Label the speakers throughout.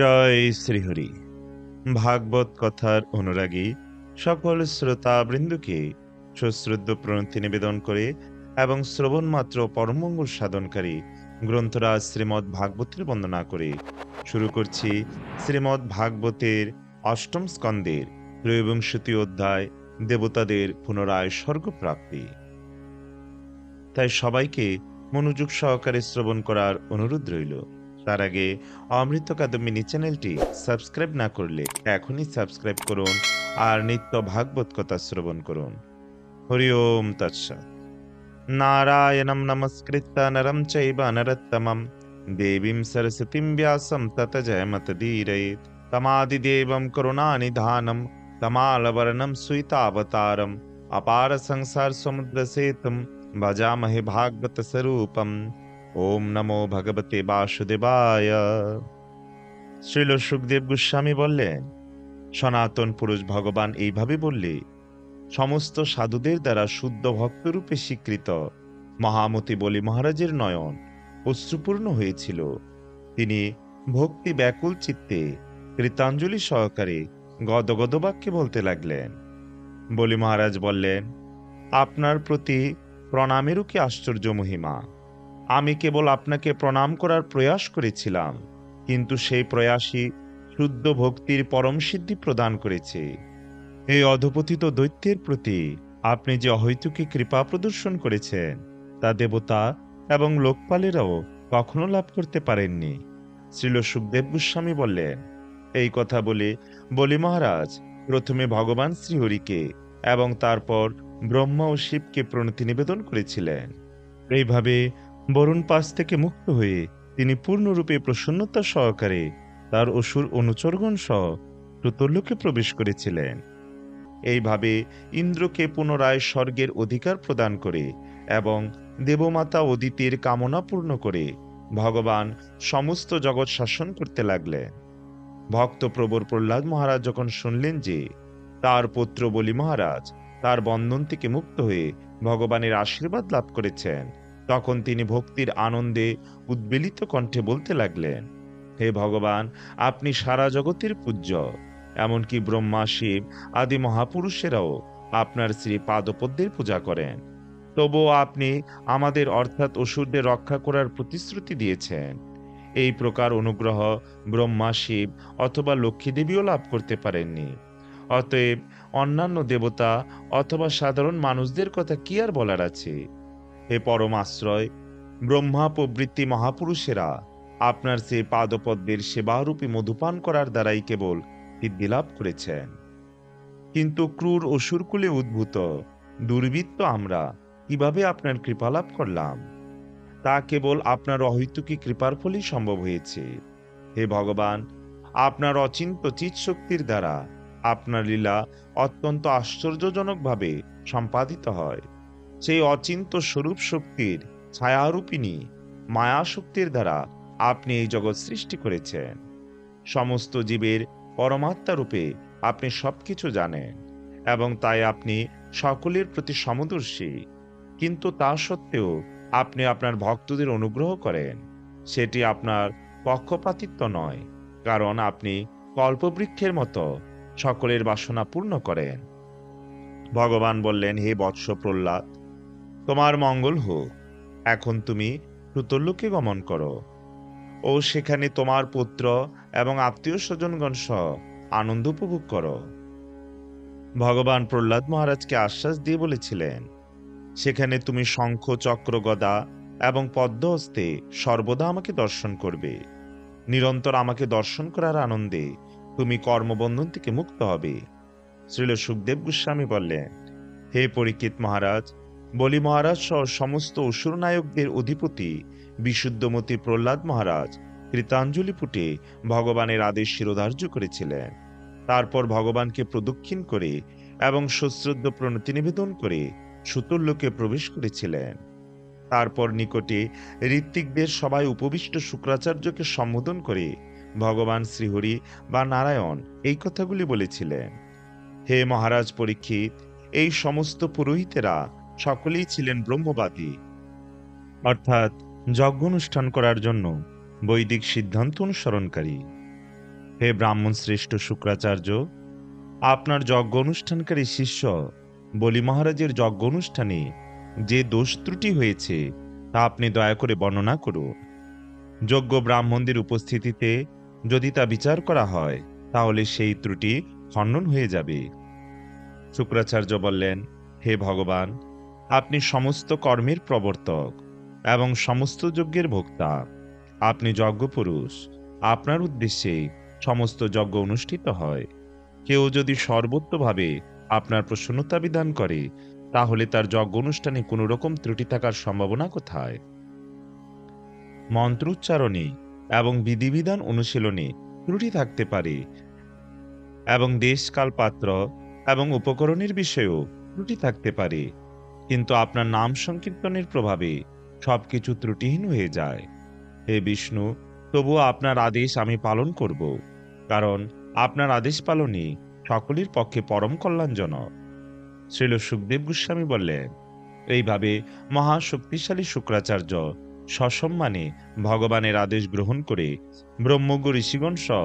Speaker 1: জয় শ্রীহরি ভাগবত কথার অনুরাগী সকল শ্রোতা বৃন্দুকে সশ্রদ্ধ প্রণতি নিবেদন করে এবং শ্রবণ মাত্র পরমঙ্গল সাধনকারী গ্রন্থরাজ শ্রীমদ ভাগবতের বন্দনা করে শুরু করছি শ্রীমদ ভাগবতের অষ্টম স্কন্দের ত্রয়োবিংশতি অধ্যায় দেবতাদের পুনরায় স্বর্গপ্রাপ্তি তাই সবাইকে মনোযোগ সহকারে শ্রবণ করার অনুরোধ রইল তার আগে অমৃতকদমিনি চ্যানেলটি সাবস্ক্রাইব না করলে এখনি সাবস্ক্রাইব করুন আর নিত্য ভাগবত কথা শ্রবণ করুন হরি ওম তাজসা নারায়ণম নমস্কৃত নারম চৈবানরত্তমম দেবিম সরসতিম ব্যাসং তত জয়মত ধীরে তমাদি দেবম করুণানিধানম তমালবর্ণম সুিতা অবতারম অপার সংসার সমুদ্র শীতম বাজামহে ভাগবত স্বরূপম ওম নমো ভগবতে বাসুদেবায়
Speaker 2: শ্রীল সুখদেব গোস্বামী বললেন সনাতন পুরুষ ভগবান এইভাবে বললে সমস্ত সাধুদের দ্বারা শুদ্ধ ভক্তরূপে স্বীকৃত মহামতি বলি মহারাজের নয়ন অশ্রুপূর্ণ হয়েছিল তিনি ভক্তি ব্যাকুল চিত্তে কৃতাঞ্জলি সহকারে গদগদ বাক্যে বলতে লাগলেন বলি মহারাজ বললেন আপনার প্রতি প্রণামেরও কি আশ্চর্য মহিমা আমি কেবল আপনাকে প্রণাম করার প্রয়াস করেছিলাম কিন্তু সেই প্রয়াসই শুদ্ধ ভক্তির পরম সিদ্ধি প্রদান করেছে এই অধপতিত দৈত্যের প্রতি আপনি যে অহৈতুকী কৃপা প্রদর্শন করেছেন তা দেবতা এবং লোকপালেরাও কখনো লাভ করতে পারেননি শ্রীল সুখদেব গোস্বামী বললেন এই কথা বলে বলি মহারাজ প্রথমে ভগবান শ্রীহরিকে এবং তারপর ব্রহ্মা ও শিবকে প্রণতি নিবেদন করেছিলেন এইভাবে বরুণ পাশ থেকে মুক্ত হয়ে তিনি পূর্ণরূপে প্রসন্নতা সহকারে তার অসুর অনুচরগণ সহ প্রতল্যকে প্রবেশ করেছিলেন এইভাবে ইন্দ্রকে পুনরায় স্বর্গের অধিকার প্রদান করে এবং দেবমাতা অদিতির কামনা পূর্ণ করে ভগবান সমস্ত জগৎ শাসন করতে লাগলেন ভক্ত প্রবর প্রহ্লাদ মহারাজ যখন শুনলেন যে তার পুত্র বলি মহারাজ তার বন্ধন থেকে মুক্ত হয়ে ভগবানের আশীর্বাদ লাভ করেছেন তখন তিনি ভক্তির আনন্দে উদ্বেলিত কণ্ঠে বলতে লাগলেন হে ভগবান আপনি সারা জগতের পূজ্য এমনকি ব্রহ্মা শিব আদি মহাপুরুষেরাও আপনার শ্রী পাদপদ্মের পূজা করেন তবুও আপনি আমাদের অর্থাৎ অসুরদের রক্ষা করার প্রতিশ্রুতি দিয়েছেন এই প্রকার অনুগ্রহ ব্রহ্মা শিব অথবা লক্ষ্মীদেবীও লাভ করতে পারেননি অতএব অন্যান্য দেবতা অথবা সাধারণ মানুষদের কথা কি আর বলার আছে হে পরমাশ্রয় ব্রহ্মা প্রবৃত্তি মহাপুরুষেরা আপনার সে পাদপদ্মের সেবারূপী মধুপান করার দ্বারাই কেবল সিদ্ধি লাভ করেছেন কিন্তু ক্রূর অসুরকুলে উদ্ভূত দুর্বৃত্ত আমরা কিভাবে আপনার কৃপালাভ করলাম তা কেবল আপনার অহৈতুকী কৃপার ফলেই সম্ভব হয়েছে হে ভগবান আপনার অচিন্ত চিৎ শক্তির দ্বারা আপনার লীলা অত্যন্ত আশ্চর্যজনকভাবে সম্পাদিত হয় সেই অচিন্ত স্বরূপ শক্তির ছায়ারূপিণী মায়া শক্তির দ্বারা আপনি এই জগৎ সৃষ্টি করেছেন সমস্ত জীবের পরমাত্মা রূপে আপনি সবকিছু জানেন এবং তাই আপনি সকলের প্রতি সমদর্শী কিন্তু তা সত্ত্বেও আপনি আপনার ভক্তদের অনুগ্রহ করেন সেটি আপনার পক্ষপাতিত্ব নয় কারণ আপনি কল্পবৃক্ষের মতো সকলের বাসনা পূর্ণ করেন ভগবান বললেন হে বৎস প্রহ্লাদ তোমার মঙ্গল হোক এখন তুমি সুতলোকে গমন করো ও সেখানে তোমার পুত্র এবং আত্মীয় স্বজনগণ সহ আনন্দ উপভোগ করো ভগবান প্রহ্লাদ মহারাজকে আশ্বাস দিয়ে বলেছিলেন সেখানে তুমি শঙ্খ চক্র গদা এবং পদ্ম হস্তে সর্বদা আমাকে দর্শন করবে নিরন্তর আমাকে দর্শন করার আনন্দে তুমি কর্মবন্ধন থেকে মুক্ত হবে শ্রীল সুখদেব গোস্বামী বললেন হে পরীক্ষিত মহারাজ বলি মহারাজ সহ সমস্ত অসুর নায়কদের অধিপতি বিশুদ্ধমতি প্রহ্লাদ মহারাজ কৃতাঞ্জলি ফুটে ভগবানের আদেশ শিরোধার্য করেছিলেন তারপর ভগবানকে প্রদক্ষিণ করে এবং সশ্রদ্ধ প্রণতি নিবেদন করে সুতুল্যকে প্রবেশ করেছিলেন তারপর নিকটে ঋত্বিকদের সবাই উপবিষ্ট শুক্রাচার্যকে সম্বোধন করে ভগবান শ্রীহরি বা নারায়ণ এই কথাগুলি বলেছিলেন হে মহারাজ পরীক্ষিত এই সমস্ত পুরোহিতেরা সকলেই ছিলেন ব্রহ্মবাদী অর্থাৎ যজ্ঞ অনুষ্ঠান করার জন্য বৈদিক সিদ্ধান্ত অনুসরণকারী হে ব্রাহ্মণ শ্রেষ্ঠ শুক্রাচার্য আপনার যজ্ঞ অনুষ্ঠানকারী শিষ্য বলি মহারাজের যজ্ঞ অনুষ্ঠানে যে দোষ ত্রুটি হয়েছে তা আপনি দয়া করে বর্ণনা করুন যজ্ঞ ব্রাহ্মণদের উপস্থিতিতে যদি তা বিচার করা হয় তাহলে সেই ত্রুটি খণ্ডন হয়ে যাবে শুক্রাচার্য বললেন হে ভগবান আপনি সমস্ত কর্মের প্রবর্তক এবং সমস্ত যজ্ঞের ভোক্তা আপনি যজ্ঞপুরুষ আপনার উদ্দেশ্যে সমস্ত যজ্ঞ অনুষ্ঠিত হয় কেউ যদি সর্বোত্তভাবে আপনার প্রসন্নতা বিধান করে তাহলে তার যজ্ঞ অনুষ্ঠানে কোনো রকম ত্রুটি থাকার সম্ভাবনা কোথায় মন্ত্র উচ্চারণে এবং বিধিবিধান অনুশীলনে ত্রুটি থাকতে পারে এবং দেশকাল পাত্র এবং উপকরণের বিষয়েও ত্রুটি থাকতে পারে কিন্তু আপনার নাম সংকীর্তনের প্রভাবে সবকিছু ত্রুটিহীন হয়ে যায় হে বিষ্ণু তবুও আপনার আদেশ আমি পালন করব কারণ আপনার আদেশ পালনই সকলের পক্ষে পরম কল্যাণজনক শ্রীল সুখদেব গোস্বামী বললেন এইভাবে মহাশক্তিশালী শুক্রাচার্য সসম্মানে ভগবানের আদেশ গ্রহণ করে ব্রহ্মজ্ঞ ঋষিগণ সহ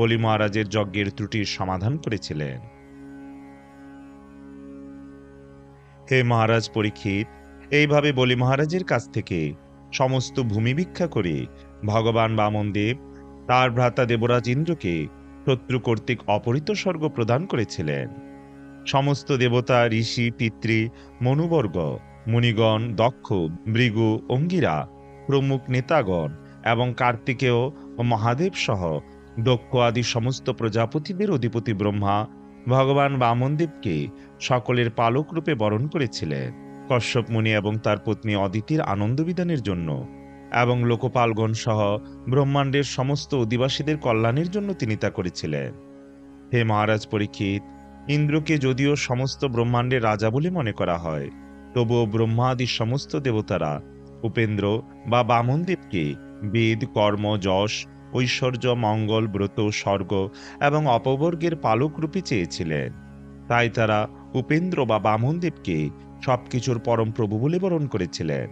Speaker 2: বলি মহারাজের যজ্ঞের ত্রুটির সমাধান করেছিলেন হে মহারাজ পরীক্ষিত এইভাবে বলি মহারাজের কাছ থেকে সমস্ত ভূমি ভিক্ষা করে ভগবান বামনদেব তার ভ্রাতা দেবরাজ ইন্দ্রকে শত্রু কর্তৃক অপহৃত স্বর্গ প্রদান করেছিলেন সমস্ত দেবতা ঋষি পিতৃ মনুবর্গ মুনিগণ দক্ষ মৃগু অঙ্গিরা প্রমুখ নেতাগণ এবং কার্তিকেয় ও মহাদেব সহ দক্ষ আদি সমস্ত প্রজাপতিদের অধিপতি ব্রহ্মা ভগবান বামনদেবকে সকলের পালক রূপে বরণ করেছিলেন কশ্যপ মুনি এবং তার পত্নী অদিতির আনন্দবিধানের জন্য এবং লোকপালগণ সহ ব্রহ্মাণ্ডের সমস্ত অধিবাসীদের কল্যাণের জন্য তিনি তা করেছিলেন হে মহারাজ পরীক্ষিত ইন্দ্রকে যদিও সমস্ত ব্রহ্মাণ্ডের রাজা বলে মনে করা হয় তবুও ব্রহ্মাদি সমস্ত দেবতারা উপেন্দ্র বা বামনদেবকে বেদ কর্ম যশ ঐশ্বর্য মঙ্গল ব্রত স্বর্গ এবং অপবর্গের পালকরূপী চেয়েছিলেন তাই তারা উপেন্দ্র বা বামনদেবকে সব কিছুর প্রভু বলে বরণ করেছিলেন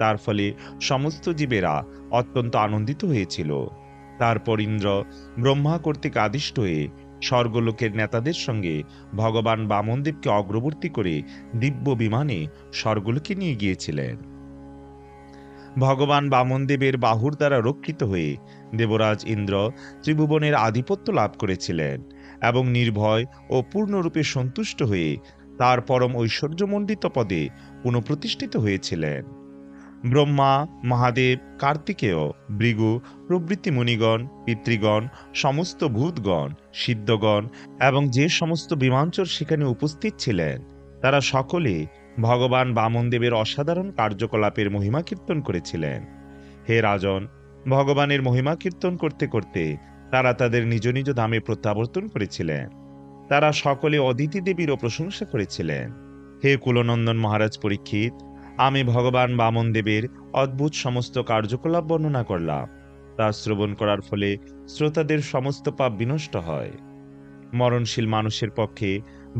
Speaker 2: তার ফলে সমস্ত জীবেরা অত্যন্ত আনন্দিত হয়েছিল তারপর ইন্দ্র ব্রহ্মা কর্তৃক আদিষ্ট হয়ে স্বর্গলোকের নেতাদের সঙ্গে ভগবান বামনদেবকে অগ্রবর্তী করে দিব্য বিমানে স্বর্গলোকে নিয়ে গিয়েছিলেন ভগবান বামনদেবের বাহুর দ্বারা রক্ষিত হয়ে দেবরাজ ইন্দ্র ত্রিভুবনের আধিপত্য লাভ করেছিলেন এবং নির্ভয় ও পূর্ণরূপে সন্তুষ্ট হয়ে তার পরম ঐশ্বর্যমণ্ডিত পদে পুনঃপ্রতিষ্ঠিত হয়েছিলেন ব্রহ্মা মহাদেব কার্তিকেয় ভৃগু প্রভৃতি মুনিগণ পিতৃগণ সমস্ত ভূতগণ সিদ্ধগণ এবং যে সমস্ত বিমাঞ্চর সেখানে উপস্থিত ছিলেন তারা সকলে ভগবান বামনদেবের অসাধারণ কার্যকলাপের মহিমা কীর্তন করেছিলেন হে রাজন ভগবানের মহিমা কীর্তন করতে করতে তারা তাদের নিজ নিজ ধামে প্রত্যাবর্তন করেছিলেন তারা সকলে অদিতি দেবীরও প্রশংসা করেছিলেন হে কুলনন্দন মহারাজ পরীক্ষিত আমি ভগবান বামন দেবের অদ্ভুত সমস্ত কার্যকলাপ বর্ণনা করলাম তা শ্রবণ করার ফলে শ্রোতাদের সমস্ত পাপ বিনষ্ট হয় মরণশীল মানুষের পক্ষে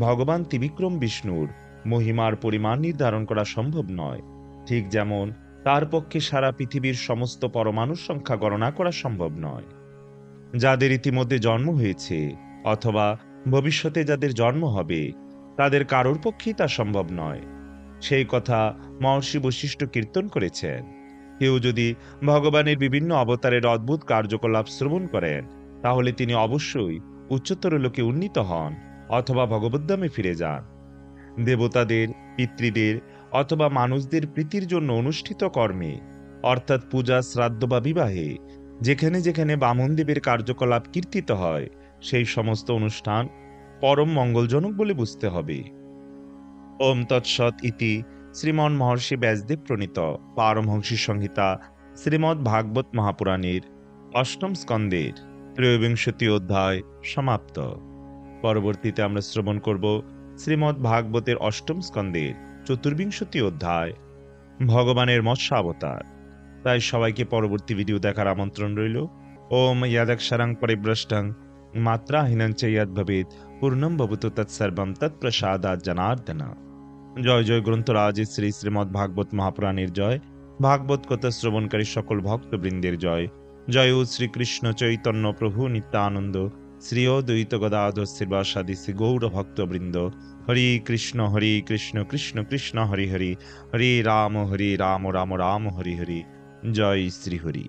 Speaker 2: ভগবান ত্রিবিক্রম বিষ্ণুর মহিমার পরিমাণ নির্ধারণ করা সম্ভব নয় ঠিক যেমন তার পক্ষে সারা পৃথিবীর সমস্ত পরমাণু সংখ্যা গণনা করা সম্ভব নয় যাদের ইতিমধ্যে জন্ম হয়েছে অথবা ভবিষ্যতে যাদের জন্ম হবে তাদের কারোর পক্ষেই তা সম্ভব নয় সেই কথা মহর্ষি বৈশিষ্ট্য কীর্তন করেছেন কেউ যদি ভগবানের বিভিন্ন অবতারের অদ্ভুত কার্যকলাপ শ্রবণ করেন তাহলে তিনি অবশ্যই উচ্চতর লোকে উন্নীত হন অথবা ভগবদ্দামে ফিরে যান দেবতাদের পিতৃদের অথবা মানুষদের প্রীতির জন্য অনুষ্ঠিত কর্মে অর্থাৎ পূজা শ্রাদ্ধ বা বিবাহে যেখানে যেখানে বামনদেবের কার্যকলাপ কীর্তিত হয় সেই সমস্ত অনুষ্ঠান পরম মঙ্গলজনক বলে বুঝতে হবে
Speaker 1: ওম তৎসৎ ইতি শ্রীমন মহর্ষি ব্যাসদেব প্রণীত পারমহংসী সংহিতা শ্রীমদ্ ভাগবত মহাপুরাণের অষ্টম স্কন্দের ত্রয়োবিংশতি অধ্যায় সমাপ্ত পরবর্তীতে আমরা শ্রবণ করব শ্রীমদ্ ভাগবতের অষ্টম স্কন্দের চতুর্বিংশতি অধ্যায় ভগবানের মৎস্যাবতার তাই সবাইকে পরবর্তী ভিডিও দেখার আমন্ত্রণ রইল ওম ইয়াদাক্ষারাং পরিভ্রষ্টাং মাত্রাহীনাং চেয়াদ ভবেদ পূর্ণম ভবত তৎসর্বম আর জনার্দনা জয় জয় গ্রন্থরাজ শ্রী শ্রীমদ্ ভাগবত মহাপুরাণের জয় ভাগবত কথা শ্রবণকারী সকল ভক্তবৃন্দের জয় জয় শ্রীকৃষ্ণ চৈতন্য প্রভু নিত্যানন্দ শ্রীয়দ্বৈত গদাধর শ্রীবাসাদি শ্রী গৌরভক্তবৃন্দ হরি কৃষ্ণ হরি কৃষ্ণ কৃষ্ণ কৃষ্ণ হরি হরি হরি রাম হরি রাম রাম রাম হরি হরি জয় শ্রী হরি